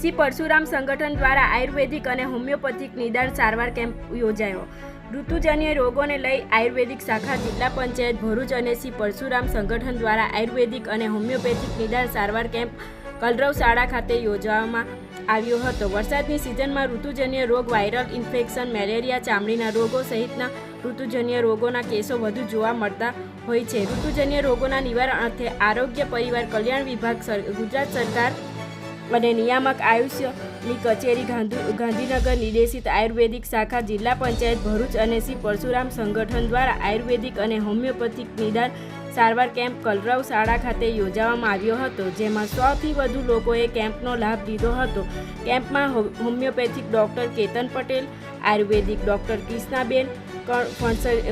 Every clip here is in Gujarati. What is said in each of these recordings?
શ્રી પરશુરામ સંગઠન દ્વારા આયુર્વેદિક અને હોમિયોપેથિક નિદાન સારવાર કેમ્પ યોજાયો. ઋતુજન્ય રોગોને લઈ આયુર્વેદિક શાખા જિલ્લા પંચાયત ભરૂચ અને શ્રી પરશુરામ સંગઠન દ્વારા આયુર્વેદિક અને હોમિયોપેથિક નિદાન સારવાર કેમ્પ કલરવ શાળા ખાતે યોજવામાં આવ્યો હતો. વરસાદની સિઝનમાં ઋતુજન્ય રોગ, વાયરલ ઇન્ફેક્શન, મેલેરિયા, ચામડીના રોગો સહિતના ઋતુજન્ય રોગોના કેસો વધુ જોવા મળતા હોય છે. ઋતુજન્ય રોગોના નિવારણ અર્થે આરોગ્ય પરિવાર કલ્યાણ વિભાગ ગુજરાત સરકાર અને નિયામક આયુષ્યની કચેરી ગાંધુ ગાંધીનગર નિર્દેશિત આયુર્વેદિક શાખા જિલ્લા પંચાયત ભરૂચ અને શ્રી પરશુરામ સંગઠન દ્વારા આયુર્વેદિક અને હોમિયોપેથિક નિદાન સારવાર કેમ્પ કલરવ શાળા ખાતે યોજવામાં આવ્યો હતો, જેમાં સોથી વધુ લોકોએ કેમ્પનો લાભ લીધો હતો. કેમ્પમાં homeopathic doctor Ketan Patel, ayurvedic doctor Krishnaben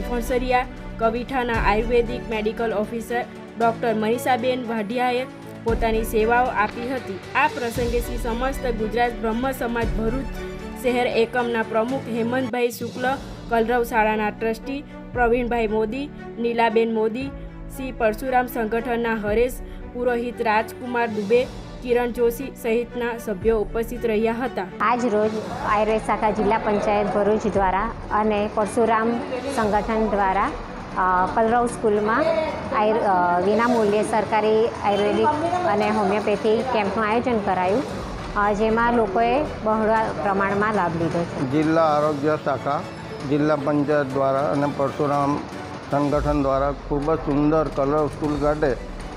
Phansariya, કવિઠાના ayurvedic medical officer doctor Manishaben વાઢિયાએ પોતાની સેવાઓ આપી હતી. આ પ્રસંગે શ્રી સમસ્ત ગુજરાત બ્રહ્મ સમાજ ભરૂચ શહેર એકમના પ્રમુખ હેમંતભાઈ શુક્લ, કલરવ શાળાના ટ્રસ્ટી પ્રવીણભાઈ મોદી, નીલાબેન મોદી, શ્રી પરશુરામ સંગઠનના હરેશ, પુરોહિત રાજકુમાર દુબે, કિરણ જોશી સહિતના સભ્યો ઉપસ્થિત રહ્યા હતા. આજ રોજ આયુર્વેદ શાખા જિલ્લા પંચાયત ભરૂચ દ્વારા અને પરશુરામ સંગઠન દ્વારા અ, કલરવ સ્કૂલમાં વિનામૂલ્યે સરકારી આયુર્વેદિક અને હોમિયોપેથી કેમ્પનું આયોજન કરાયું. જેમાં લોકોએ બહોળા પ્રમાણમાં લાભ લીધો છે. જિલ્લા આરોગ્ય શાખા જિલ્લા પંચાયત દ્વારા અને પરશુરામ સંગઠન દ્વારા ખૂબ જ સુંદર કલર સ્કૂલ ખાતે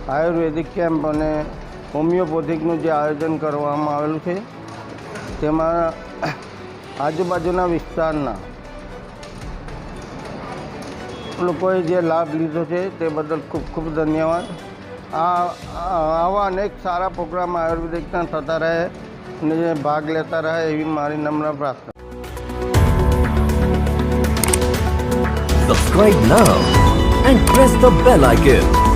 આયુર્વેદિક કેમ્પ અને હોમિયોપેથિકનું જે આયોજન કરવામાં આવેલું છે. તેમાં આજુબાજુના વિસ્તારના લોકોએ જે લાભ લીધો છે તે બદલ ખૂબ ખૂબ ધન્યવાદ આ આવા અનેક સારા પ્રોગ્રામ આયુર્વેદિકના થતા રહે અને ભાગ લેતા રહે એવી મારી નમ્ર પ્રાર્થના Subscribe now and press the bell icon.